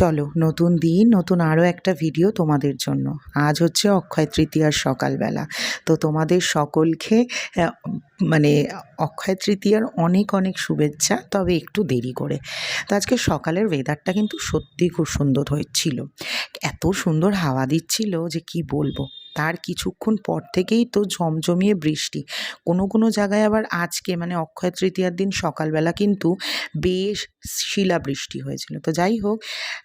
চলো, নতুন দিন, নতুন আরও একটা ভিডিও তোমাদের জন্য। আজ হচ্ছে অক্ষয় তৃতীয়ার সকালবেলা। তো তোমাদের সকলকে মানে অক্ষয় তৃতীয়ার অনেক অনেক শুভেচ্ছা, তবে একটু দেরি করে। তো আজকে সকালের ওয়েদারটা কিন্তু সত্যি খুব সুন্দর হয়েছিল। এত সুন্দর হাওয়া দিচ্ছিল যে কি বলব? তার কিছুক্ষণ পর থেকেই তো ঝমঝমিয়ে বৃষ্টি। কোনো কোনো জায়গায় আবার আজকে মানে অক্ষয় তৃতীয়ার দিন সকালবেলা কিন্তু বেশ শিলা বৃষ্টি হয়েছিল। তো যাই হোক,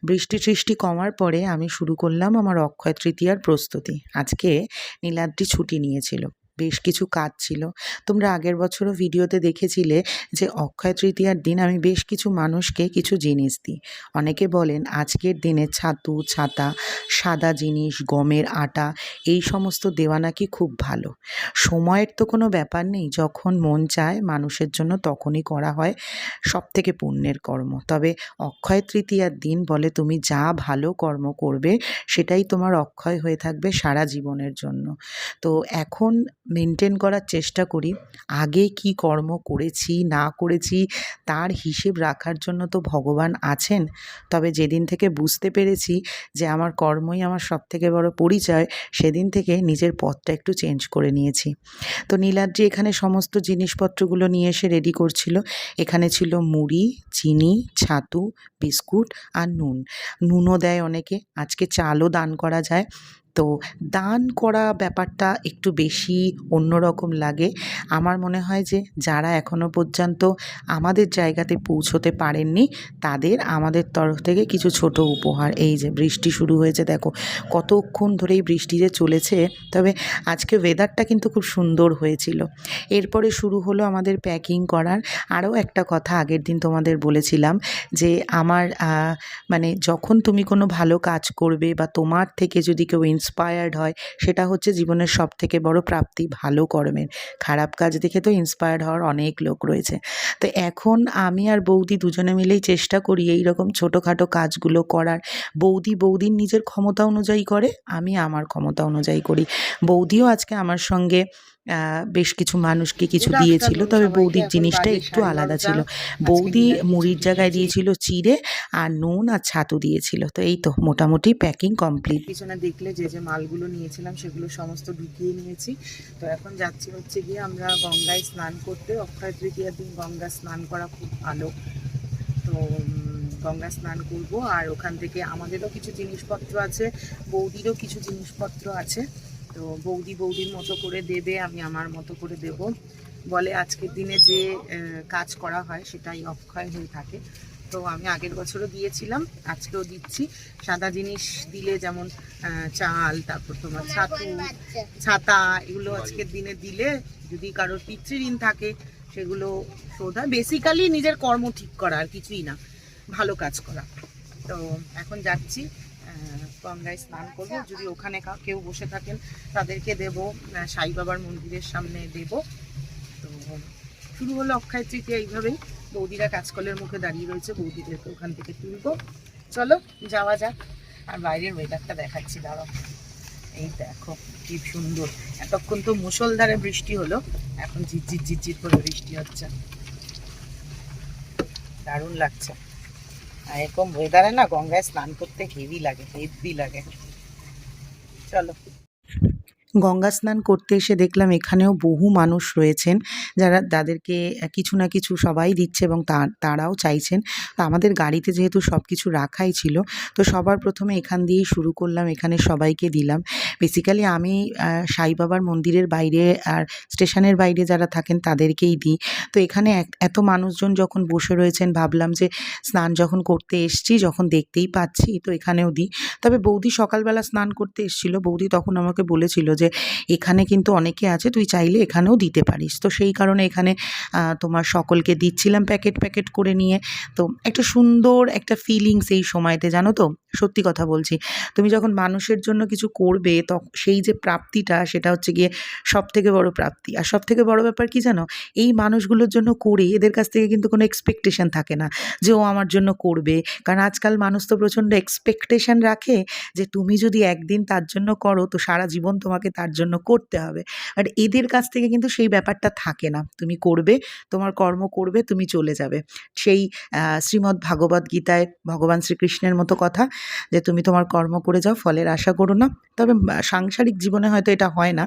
বৃষ্টি সৃষ্টি কমার পরে আমি শুরু করলাম আমার অক্ষয় তৃতীয়ার প্রস্তুতি। আজকে নীলাদ্রি ছুটি নিয়েছিল। বেশ কিছু কাজ ছিল। তোমরা আগের বছরও ভিডিওতে দেখেছিলে যে অক্ষয় তৃতীয়ার দিন আমি বেশ কিছু মানুষকে কিছু জিনিস দিই। অনেকে বলেন, আজকের দিনে ছাতু, ছাতা, সাদা জিনিস, গমের আটা, এই সমস্ত দেওয়া নাকি খুব ভালো। সময়ের তো কোনো ব্যাপার নেই, যখন মন চায় মানুষের জন্য তখনই করা হয় সব থেকে পুণ্যের কর্ম। তবে অক্ষয় তৃতীয়ার দিন বলে তুমি যা ভালো কর্ম করবে, সেটাই তোমার অক্ষয় হয়ে থাকবে সারা জীবনের জন্য। তো এখন মেনটেন করার চেষ্টা করি। আগে কি কর্ম করেছি, না করেছি, তার হিসেব রাখার জন্য তো ভগবান আছেন। তবে যেদিন থেকে বুঝতে পেরেছি যে আমার কর্মই আমার সব থেকে বড় পরিচয়, সেদিন থেকে নিজের পথটা একটু চেঞ্জ করে নিয়েছি। তো নীলাদ্রি এখানে সমস্ত জিনিসপত্রগুলো নিয়ে এসে রেডি করছিল। এখানে ছিল মুড়ি, চিনি, ছাতু, বিস্কুট আর নুন। নুনও দেয় অনেকে। আজকে চালও দান করা যায়। তো দান করা ব্যাপারটা একটু বেশি অন্যরকম লাগে। আমার মনে হয় যে যারা এখনও পর্যন্ত আমাদের জায়গাতে পৌঁছতে পারেননি, তাদের আমাদের তরফ থেকে কিছু ছোট উপহার। এই যে বৃষ্টি শুরু হয়েছে, দেখো, কতক্ষণ ধরেই বৃষ্টি যে চলেছে, তবে আজকে ওয়েদারটা কিন্তু খুব সুন্দর হয়েছিল। এরপরে শুরু হলো আমাদের প্যাকিং করার। আরও একটা কথা আগের দিন তোমাদের বলেছিলাম যে আমার মানে যখন তুমি কোনো ভালো কাজ করবে বা তোমার থেকে যদি কেউ ইন্সপায়ার্ড হয়, সেটা হচ্ছে জীবনের সব থেকে বড় প্রাপ্তি, ভালো কর্মের। খারাপ কাজ দেখে তো ইন্সপায়ার্ড হওয়ার অনেক লোক রয়েছে। তো এখন আমি আর বৌদি দুজনে মিলেই চেষ্টা করি এই রকম ছোটোখাটো কাজগুলো করার। বৌদি বৌদির নিজের ক্ষমতা অনুযায়ী করে, আমি আমার ক্ষমতা অনুযায়ী করি। বৌদিও আজকে আমার সঙ্গে বেশ কিছু মানুষকে কিছু দিয়েছিল তবে বৌদির জিনিসটা একটু আলাদা ছিল। বৌদি মুড়ির জায়গায়। দিয়েছিল চিড়ে আর নুন আর ছাতু দিয়েছিল। তো এই তো মোটামুটি প্যাকিং কমপ্লিট পিছনে দেখলে যে যে মালগুলো নিয়েছিলাম সেগুলো সমস্ত ঢুকিয়ে নিয়েছি। তো এখন যাচ্ছি হচ্ছে গিয়ে আমরা গঙ্গায় স্নান করতে। অক্ষয় তৃতীয়ার দিন গঙ্গা স্নান করা খুব ভালো। তো গঙ্গা স্নান করব। আর ওখান থেকে আমাদেরও কিছু জিনিসপত্র আছে বৌদিরও কিছু জিনিসপত্র আছে। তো বৌদি বৌদির মতো করে দেবে, আমি আমার মতো করে দেব। বলে আজকের দিনে যে কাজ করা হয় সেটাই অক্ষয় হয়ে থাকে। তো আমি আগের বছরও দিয়েছিলাম, আজকেও দিচ্ছি। সাদা জিনিস দিলে যেমন চাল, তারপর তোমার ছাতু, ছাতা, এগুলো আজকের দিনে দিলে যদি কারোর পিতৃঋণ থাকে, সেগুলো শোধ বেসিক্যালি নিজের কর্ম ঠিক করা, আর কিছুই না। ভালো কাজ করা। তো এখন যাচ্ছি। আহ, গঙ্গায় স্নান করব। যদি ওখানে কেউ বসে থাকেন তাদেরকে দেব সাই বাবার মন্দিরের সামনে দেব। তো শুরু হলো অক্ষয় তৃতীয়া এইভাবেই। বৌদিরা কাজকলের মুখে দাঁড়িয়ে রয়েছে বৌদিদেরকে ওখান থেকে তুলবো। চলো যাওয়া যাক। আর বাইরের ওয়েদারটা দেখাচ্ছি দাঁড়াও। এই দেখো কি সুন্দর। এতক্ষণ তো মুষলধারে বৃষ্টি হলো এখন ঝিরঝির ঝিরঝির করে বৃষ্টি হচ্ছে। দারুণ লাগছে। এরকম ওয়েদারে না গঙ্গায় স্নান করতে হেভি লাগে হেভি লাগে চলো গঙ্গা স্নান করতে এসে দেখলাম এখানেও বহু মানুষ রয়েছেন যারা তাদেরকে কিছু না কিছু সবাই দিচ্ছে এবং তারাও চাইছেন। তো আমাদের গাড়িতে যেহেতু সব কিছু রাখাই ছিল, তো সবার প্রথমে এখান দিয়েই শুরু করলাম, এখানে সবাইকে দিলাম। বেসিক্যালি আমি সাই বাবার মন্দিরের বাইরে আর স্টেশনের বাইরে যারা থাকেন তাদেরকেই দিই। তো এখানে এত মানুষজন যখন বসে রয়েছেন, ভাবলাম যে স্নান যখন করতে এসছি, যখন দেখতেই পাচ্ছি, তো এখানেও দিই। তবে বৌদি সকালবেলা স্নান করতে এসেছিল, বৌদি তখন আমাকে বলেছিল যে এখানে কিন্তু অনেকে আছে, তুই চাইলে এখানেও দিতে পারিস। তো সেই কারণে এখানে তোমার সকলকে দিচ্ছিলাম প্যাকেট প্যাকেট করে নিয়ে। তো একটা সুন্দর একটা ফিলিংস এই সময়তে, জানো তো? সত্যি কথা বলছি। তুমি যখন মানুষের জন্য কিছু করবে তখন সেই যে প্রাপ্তিটা, সেটা হচ্ছে গিয়ে সব থেকে বড় প্রাপ্তি। আর সব থেকে বড় ব্যাপার কি জানো? এই মানুষগুলোর জন্য করে এদের কাছ থেকে কিন্তু কোনো এক্সপেকটেশন থাকে না যে ও আমার জন্য করবে। কারণ আজকাল মানুষ তো প্রচণ্ড এক্সপেকটেশন রাখে যে তুমি যদি একদিন তার জন্য করো, তো সারা জীবন তোমাকে তার জন্য করতে হবে। আর এদের কাছ থেকে কিন্তু সেই ব্যাপারটা থাকে না। তুমি করবে, তোমার কর্ম করবে, তুমি চলে যাবে। সেই শ্রীমদ্ ভাগবত গীতায় ভগবান শ্রীকৃষ্ণের মতো কথা যে তুমি তোমার কর্ম করে যাও ফলের আশা করো না। তবে সাংসারিক জীবনে হয়তো এটা হয় না।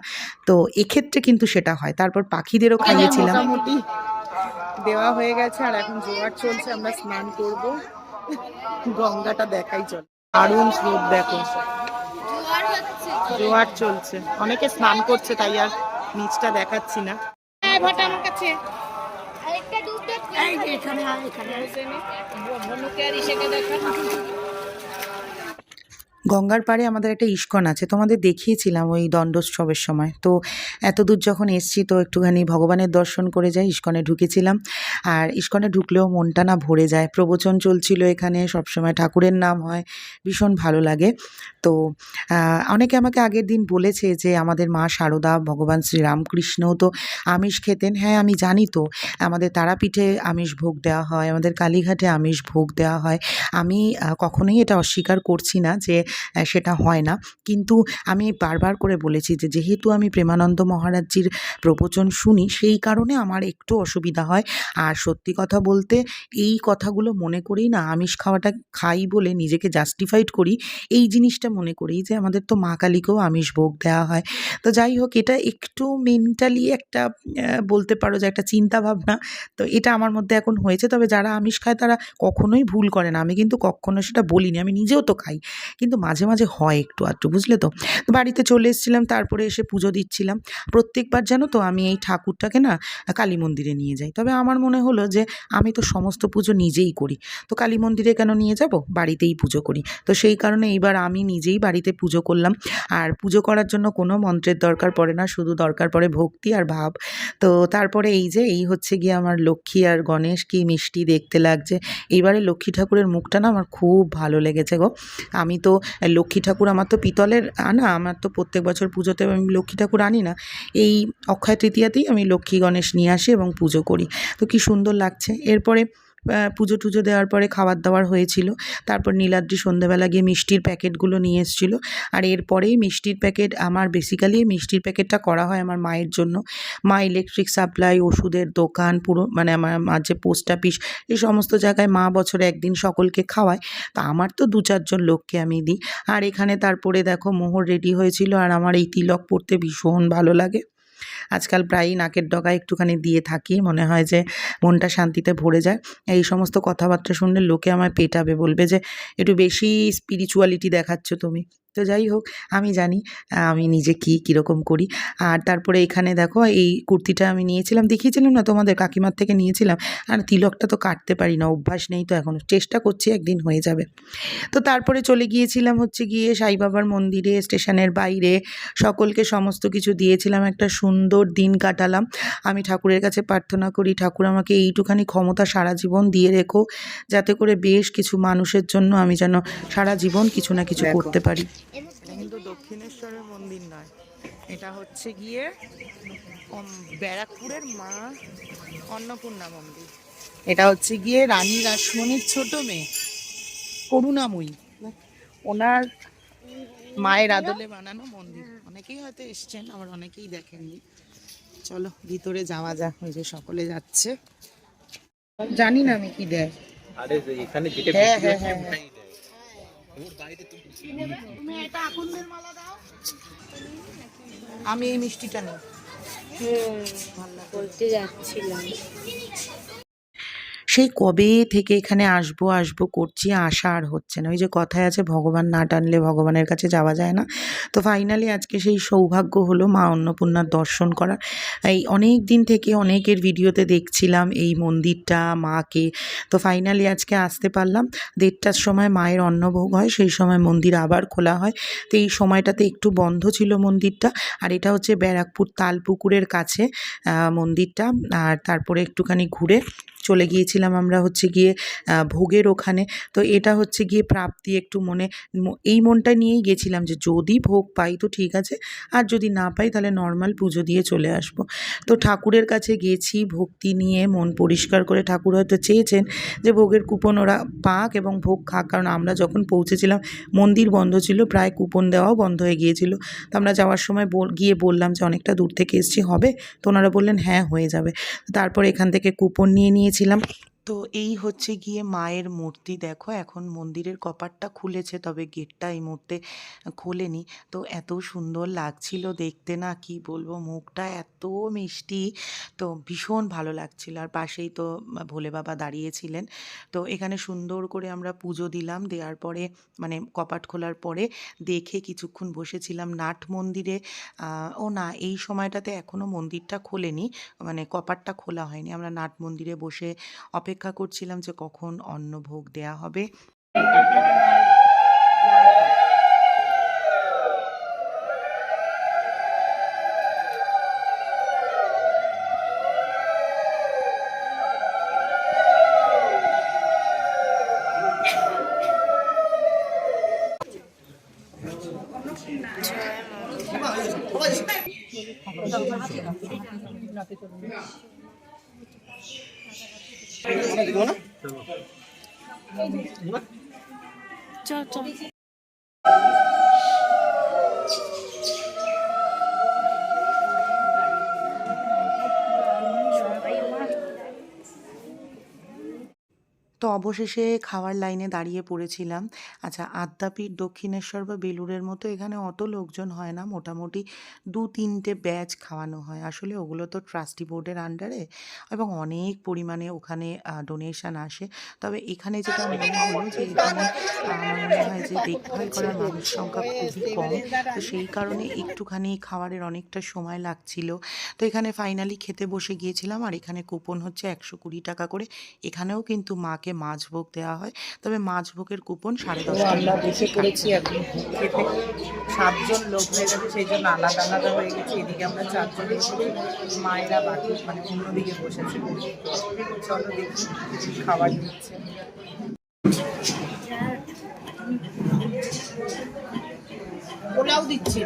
তো এক্ষেত্রে কিন্তু সেটা হয়। তারপর পাখিদেরও খাইয়েছিলাম দেওয়া হয়ে গেছে আর এখন জোয়ার চলছে আমরা স্নান করব। গঙ্গাটা দেখাই চল। দারুণ স্রোত দেখো। জোয়ার চলছে। অনেকে স্নান করছে তাই আর নিচটা দেখাচ্ছি না। হ্যাঁ আমার কাছে। আরেকটা ডুব দেখ এখানে এখানে আয়। ভনুকে আর ইসেকে দেখা গঙ্গার পাড়ে আমাদের একটা ইস্কন আছে, তোমাদের দেখিয়েছিলাম ওই দণ্ডোৎসবের সময়। তো এত দূর যখন এসছি তো একটুখানি ভগবানের দর্শন করে যাই, ইস্কনে ঢুকেছিলাম। আর ইস্কনে ঢুকলেও মনটা না ভরে যায়। প্রবচন চলছিল এখানে, সবসময় ঠাকুরের নাম হয়, ভীষণ ভালো লাগে। তো অনেকে আমাকে আগের দিন বলেছে যে আমাদের মা শারদা ভগবান শ্রীরামকৃষ্ণও তো আমিষ খেতেন। হ্যাঁ আমি জানি তো, আমাদের তারাপীঠে আমিষ ভোগ দেওয়া হয়, আমাদের কালীঘাটে আমিষ ভোগ দেওয়া হয়। আমি কখনোই এটা অস্বীকার করছি না যে সেটা হয় না। কিন্তু আমি বারবার করে বলেছি যে, যেহেতু আমি প্রেমানন্দ মহারাজজির প্রবচন শুনি, সেই কারণে আমার একটু অসুবিধা হয়। আর সত্যি কথা বলতে, এই কথাগুলো মনে করেই না আমিষ খাওয়াটা খাই বলে নিজেকে জাস্টিফাইড করি। এই জিনিসটা মনে করি যে, আমাদের তো মা কালীকেও আমিষ ভোগ দেওয়া হয়। তো যাই হোক, এটা একটু মেন্টালি একটা বলতে পারো যে একটা চিন্তা ভাবনা তো এটা আমার মধ্যে এখন হয়েছে। তবে যারা আমিষ খায়, তারা কখনোই ভুল করে না। আমি কিন্তু কখনো সেটা বলিনি। আমি নিজেও তো খাই। কিন্তু মাঝে মাঝে হয় একটু আধটু, বুঝলে তো? তো বাড়িতে চলে এসেছিলাম, তারপরে এসে পুজো দিচ্ছিলাম। প্রত্যেকবার জানো তো আমি এই ঠাকুরটাকে না কালী মন্দিরে নিয়ে যাই। তবে আমার মনে হলো যে আমি তো সমস্ত পুজো নিজেই করি। তো কালী মন্দিরে কেন নিয়ে যাব? বাড়িতেই পুজো করি। তো সেই কারণে এইবার আমি নিজেই বাড়িতে পুজো করলাম। আর পুজো করার জন্য কোনো মন্ত্রের দরকার পড়ে না, শুধু দরকার পড়ে ভক্তি আর ভাব। তো তারপরে এই যে, এই হচ্ছে গিয়ে আমার লক্ষ্মী আর গণেশ কি মিষ্টি দেখতে লাগছে। এইবারে লক্ষ্মী ঠাকুরের মুখটা না আমার খুব ভালো লেগেছে গো। আমি তো লক্ষ্মী ঠাকুর আমার তো পিতলের আনা, আমার তো প্রত্যেক বছর পুজোতে আমি লক্ষ্মী ঠাকুর আনি না। এই অক্ষয় তৃতীয়াতেই আমি লক্ষ্মী গণেশ নিয়ে আসি এবং পুজো করি। তো কি সুন্দর লাগছে। এরপরে পুজো টুজো দেওয়ার পরে খাবার দাবার হয়েছিল। তারপর নীলাদ্রি সন্ধ্যেবেলা গিয়ে মিষ্টির প্যাকেটগুলো নিয়ে এসেছিল। আর এরপরেই মিষ্টির প্যাকেট, আমার বেসিক্যালি মিষ্টির প্যাকেটটা করা হয় আমার মায়ের জন্য। মা ইলেকট্রিক সাপ্লাই ওষুধের দোকান, পুরো মানে আমার মার যে পোস্ট অফিস এই সমস্ত জায়গায় মা বছরে একদিন সকলকে খাওয়ায়। তা আমার তো দু চারজন লোককে আমি দিই। আর এখানে তারপরে দেখো মোহর রেডি হয়েছিল। আর আমার এই তিলক পরতে ভীষণ ভালো লাগে। আজকাল প্রায়ই নাকের ডগা একটুখানি দিয়ে থাকি। মনে হয় যে মনটা শান্তিতে ভরে যায়। এই সমস্ত কথাবার্তা শুনলে লোকে আমায় পেটাবে, বলবে যে, একটু বেশি স্পিরিচুয়ালিটি দেখাচ্ছ তুমি। তো যাই হোক আমি জানি আমি নিজে কী কীরকম করি। আর তারপরে এখানে দেখো এই কুর্তিটা আমি নিয়েছিলাম। দেখিয়েছিলাম না তোমাদের কাকিমার থেকে নিয়েছিলাম। আর তিলকটা তো কাটতে পারি না অভ্যাস নেই তো এখনও চেষ্টা করছি একদিন হয়ে যাবে। তো তারপরে চলে গিয়েছিলাম হচ্ছে গিয়ে সাই বাবার মন্দিরে স্টেশনের বাইরে। সকলকে সমস্ত কিছু দিয়েছিলাম। একটা সুন্দর দিন কাটালাম। আমি ঠাকুরের কাছে প্রার্থনা করি ঠাকুর আমাকে এইটুখানি ক্ষমতা সারা জীবন দিয়ে রেখো। যাতে করে বেশ কিছু মানুষের জন্য আমি যেন সারা জীবন কিছু না কিছু করতে পারি। কিন্তু দক্ষিণেশ্বরের মন্দির নয়। এটা হচ্ছে গিয়ে ব্যারাকপুরের মা অন্নপূর্ণা মন্দির। এটা হচ্ছে গিয়ে রানী রাসমণির ছোট মেয়ে করুণাময়ী। ওনার মায়ের আদলে বানানো মন্দির। অনেকেই হয়তো এসছেন আবার অনেকেই দেখেননি। চলো ভিতরে যাওয়া যাক ওই যে সকলে যাচ্ছে। জানি না আমি কি দেয়। আরে এখানে যেটা আমি এই মিষ্টিটা নেই বলতে যাচ্ছিলাম। সেই কবে থেকে এখানে আসব আসব করছি, আশা আর হচ্ছে না। ওই যে কথায় আছে, ভগবান না টানলে ভগবানের কাছে যাওয়া যায় না। তো ফাইনালি আজকে সেই সৌভাগ্য হলো মা অন্নপূর্ণার দর্শন করার। এই অনেক দিন থেকে অনেকের ভিডিওতে দেখছিলাম এই মন্দিরটা, মাকে। তো ফাইনালি আজকে আসতে পারলাম। দেড়টার সময় মায়ের অন্নভোগ হয়, সেই সময় মন্দির আবার খোলা হয়। তো এই সময়টাতে একটু বন্ধ ছিল মন্দিরটা। আর এটা হচ্ছে ব্যারাকপুর তালপুকুরের কাছে মন্দিরটা। আর তারপরে একটুখানি ঘুরে চলে গিয়েছিলাম আমরা হচ্ছে গিয়ে ভোগের ওখানে। তো এটা হচ্ছে গিয়ে প্রাপ্তি একটু মনে এই মনটা নিয়েই গেছিলাম যে যদি ভোগ পাই তো ঠিক আছে, আর যদি না পাই তাহলে নর্মাল পুজো দিয়ে চলে আসব। তো ঠাকুরের কাছে গেছি, ভক্তি নিয়ে মন পরিষ্কার করে ঠাকুর হয়তো চেয়েছেন যে ভোগের কুপন ওরা পাক এবং ভোগ খাক, কারণ আমরা যখন পৌঁছেছিলাম মন্দির বন্ধ ছিল, প্রায় কুপন দেওয়াও বন্ধ হয়ে গিয়েছিল। তো আমরা যাওয়ার সময় গিয়ে বললাম যে অনেকটা দূর থেকে এসছি, হবে? তো ওনারা বললেন হ্যাঁ হয়ে যাবে। তারপর এখান থেকে কুপন নিয়ে নিয়েছিলাম তো এই হচ্ছে গিয়ে মায়ের মূর্তি। দেখো এখন মন্দিরের কপাটটা খুলেছে, তবে গেটটা এই মুহূর্তে খোলেনি। তো এত সুন্দর লাগছিল দেখতে না, কি বলব? মুখটা এত মিষ্টি, তো ভীষণ ভালো লাগছিল। আর পাশেই তো ভোলে বাবা দাঁড়িয়েছিলেন। তো এখানে সুন্দর করে আমরা পুজো দিলাম। দেওয়ার পরে মানে কপাট খোলার পরে দেখে কিছুক্ষণ বসেছিলাম নাট মন্দিরে। ও না, এই সময়টাতে এখনও মন্দিরটা খোলেনি। মানে কপাটটা খোলা হয়নি। আমরা নাট মন্দিরে বসে অপেক্ষা করছিলাম যে কখন অন্নভোগ দেয়া হবে। তো অবশেষে খাওয়ার লাইনে দাঁড়িয়ে পড়েছিলাম। আচ্ছা আদ্যাপীঠ, দক্ষিণেশ্বর বা বেলুরের মতো এখানে অত লোকজন হয় না। মোটামুটি দু তিনটে ব্যাচ খাওয়ানো হয়। আসলে ওগুলো তো ট্রাস্টি বোর্ডের আন্ডারে এবং অনেক পরিমাণে ওখানে ডোনেশন আসে। তবে এখানে যেটা মনে হলো যে এখানে আমার মনে হয় যে দেখভাল করার মানুষ সংখ্যা খুবই কম। তো সেই কারণে একটুখানি খাবারের অনেকটা সময় লাগছিল। তো এখানে ফাইনালি খেতে বসে গিয়েছিলাম আর এখানে কুপন হচ্ছে একশো কুড়ি টাকা করে। এখানেও কিন্তু মাকে মাছ ভোগ দেওয়া হয়। তবে মাছ ভোগের কুপন সাড়ে দশ টাকা। আমরা করে বসে পড়েছি এখন খেতে। সাতজন লোক হয়ে গেছে সেই জন্য আলাদা আলাদা হয়ে গেছে। এদিকে আমরা চারজন মায়েরা বাকি মানে অন্যদিকে বসেছে। চলো দেখি খাবার দিচ্ছে। পোলাও দিচ্ছি।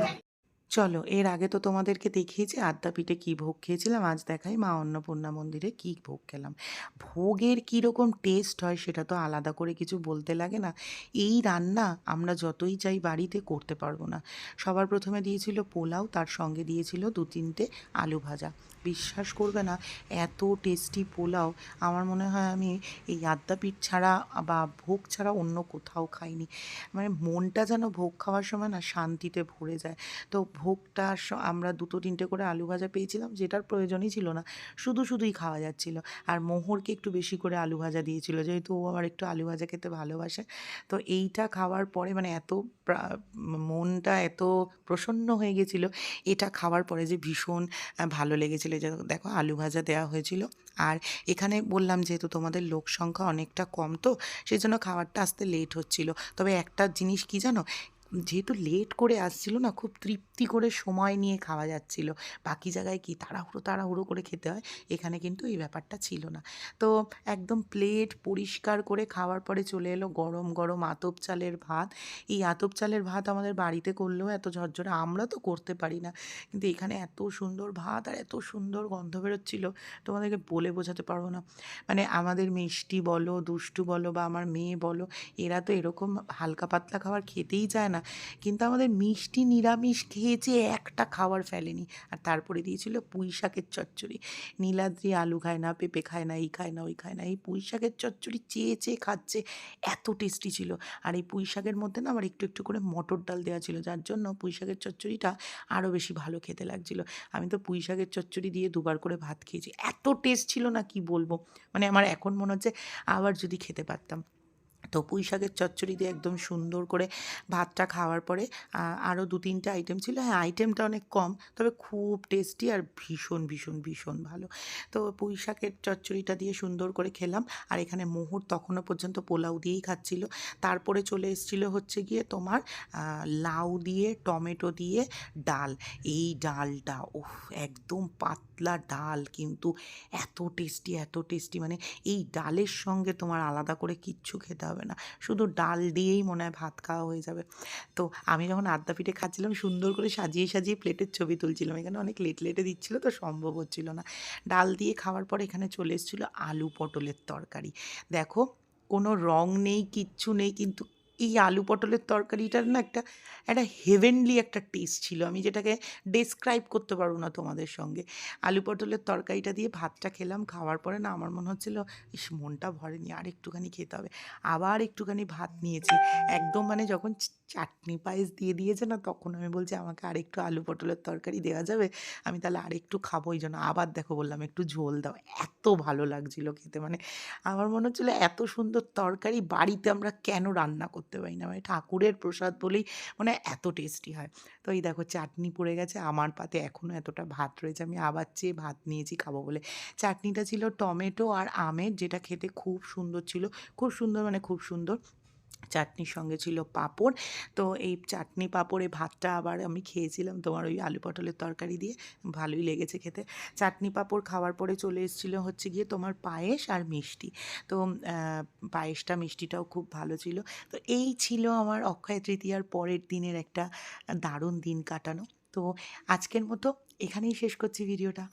চলো, এর আগে তো তোমাদেরকে দেখিয়েছি, আদ্যাপীঠে কী ভোগ খেয়েছিলাম, আজ দেখাই মা অন্নপূর্ণা মন্দিরে কী ভোগ খেলাম। ভোগের কীরকম টেস্ট হয় সেটা তো আলাদা করে কিছু বলতে লাগে না। এই রান্না আমরা যতই চাই বাড়িতে করতে পারব না। সবার প্রথমে দিয়েছিল পোলাও, তার সঙ্গে দিয়েছিল দু তিনটে আলু ভাজা। বিশ্বাস করবে না, এত টেস্টি পোলাও, আমার মনে হয় আমি এই আদ্যাপীঠ ছাড়া বা ভোগ ছাড়া অন্য কোথাও খাইনি। মানে মনটা যেন ভোগ খাওয়ার সময় না শান্তিতে ভরে যায়। তো ভোগটা আমরা দুটো তিনটে করে আলু ভাজা পেয়েছিলাম, যেটার প্রয়োজনই ছিল না। শুধু শুধুই খাওয়া যাচ্ছিল। আর মোহরকে একটু বেশি করে আলু ভাজা দিয়েছিল, যেহেতু ও আবার একটু আলু ভাজা খেতে ভালোবাসে। তো এইটা খাওয়ার পরে মানে এত মনটা এত প্রসন্ন হয়ে গেছিল, এটা খাওয়ার পরে যে ভীষণ ভালো লেগেছিলো যে দেখো আলু ভাজা দেওয়া হয়েছিল। আর এখানে বললাম যেহেতু তোমাদের লোক সংখ্যা অনেকটা কম তো সেই জন্য খাবারটা আসতে লেট হচ্ছিল। তবে একটা জিনিস কি জানো? যেহেতু লেট করে আসছিল না, খুব তৃপ্তি করে সময় নিয়ে খাওয়া যাচ্ছিল। বাকি জায়গায় কি তাড়াহুড়ো তাড়াহুড়ো করে খেতে হয়? এখানে কিন্তু এই ব্যাপারটা ছিল না। তো একদম প্লেট পরিষ্কার করে খাওয়ার পরে চলে এলো গরম গরম আতপ চালের ভাত। এই আতপ চালের ভাত আমাদের বাড়িতে করলেও এত ঝরঝরে আমরা তো করতে পারি না। কিন্তু এখানে এত সুন্দর ভাত আর এত সুন্দর গন্ধ বেরোচ্ছিল, তোমাদেরকে বলে বোঝাতে পারব না। মানে আমাদের মিষ্টি বলো, দুষ্টু বলো বা আমার মেয়ে বলো, এরা তো এরকম হালকা পাতলা খাবার খেতেই চায় না। কিন্তু আমাদের মিষ্টি নিরামিষ খেয়েছে একটা খাবার ফেলেনি। আর তারপরে দিয়েছিল পুঁই শাকের চচ্চড়ি। নীলাদ্রি আলু খায় না, পেঁপে খায় না, এই খায় না, ওই খায় না। এই পুঁই শাকের চচ্চড়ি চেয়ে চেয়ে খাচ্ছে, এত টেস্টি ছিল। আর এই পুঁই শাকের মধ্যে না আবার একটু একটু করে মটর ডাল দেওয়া ছিল, যার জন্য পুঁই শাকের চচ্চড়িটা আরও বেশি ভালো খেতে লাগছিল। আমি তো পুঁই শাকের চচ্চড়ি দিয়ে দুবার করে ভাত খেয়েছি। এত টেস্ট ছিল না কি বলব? মানে আমার এখন মনে হচ্ছে আবার যদি খেতে পারতাম। তো পুঁই শাকের চচ্চড়ি দিয়ে একদম সুন্দর করে ভাতটা খাওয়ার পরে আরও দু তিনটে আইটেম ছিল। হ্যাঁ আইটেমটা অনেক কম, তবে খুব টেস্টি আর ভীষণ ভীষণ ভীষণ ভালো। তো পুঁই শাকের চচ্চড়িটা দিয়ে সুন্দর করে খেলাম। আর এখানে মোহর তখনও পর্যন্ত পোলাও দিয়েই খাচ্ছিল। তারপরে চলে এসেছিল হচ্ছে গিয়ে তোমার লাউ দিয়ে, টমেটো দিয়ে ডাল। এই ডালটা ওহ একদম পাতলা ডাল কিন্তু এত টেস্টি এত টেস্টি মানে এই ডালের সঙ্গে তোমার আলাদা করে কিচ্ছু খেতে হবে না। শুধু ডাল দিয়েই মনে হয় ভাত খাওয়া হয়ে যাবে। তো আমি যখন আড্ডা পিঠে খাচ্ছিলাম, সুন্দর করে সাজিয়ে সাজিয়ে প্লেটের ছবি তুলছিলাম। এখানে অনেক লেট লেটে দিচ্ছিল, তো সম্ভব হচ্ছিল না। ডাল দিয়ে খাওয়ার পর এখানে চলে এসেছিল আলু পটলের তরকারি। দেখো, কোনো রং নেই, কিচ্ছু নেই, কিন্তু এই আলু পটলের তরকারিটার না একটা একটা হেভেনলি একটা টেস্ট ছিল। আমি যেটাকে ডেসক্রাইব করতে পারব না তোমাদের সঙ্গে। আলু পটলের তরকারিটা দিয়ে ভাতটা খেলাম, খাওয়ার পরে না আমার মনে হচ্ছিল, ইস, মনটা ভরেনি আর একটুখানি খেতে হবে। আবার একটুখানি ভাত নিয়েছি। একদম মানে যখন চাটনি পায়েস দিয়ে দিয়েছে না, তখন আমি বলছি, আমাকে আর একটু আলু পটলের তরকারি দেওয়া যাবে, আমি তাহলে আর একটু খাব। ওই জন্য আবার দেখো বললাম, একটু ঝোল দাও। এত ভালো লাগছিল খেতে। মানে আমার মনে হচ্ছিল, এত সুন্দর তরকারি, বাড়িতে আমরা কেন রান্না করতে পারি না। মানে ঠাকুরের প্রসাদ বলেই মানে এত টেস্টি হয়। তো এই দেখো চাটনি পড়ে গেছে, আমার পাতে এখনও এতটা ভাত রয়েছে। আমি আবার চেয়ে ভাত নিয়েছি খাব বলে। চাটনিটা ছিল টমেটো আর আমের, যেটা খেতে খুব সুন্দর ছিল। খুব সুন্দর মানে খুব সুন্দর। চাটনির সঙ্গে ছিল পাঁপড়। তো এই চাটনি পাঁপড়ে ভাতটা আবার আমি খেয়েছিলাম তোমার ওই আলু পটলের তরকারি দিয়ে। ভালোই লেগেছে খেতে। চাটনি পাঁপড় খাওয়ার পরে চলে এসেছিল হচ্ছে গিয়ে তোমার পায়েস আর মিষ্টি। তো পায়েসটা, মিষ্টিটাও খুব ভালো ছিল। তো এই ছিল আমার অক্ষয় তৃতীয়ার পরের দিনের একটা দারুণ দিন কাটানো। তো আজকের মতো এখানেই শেষ করছি ভিডিওটা।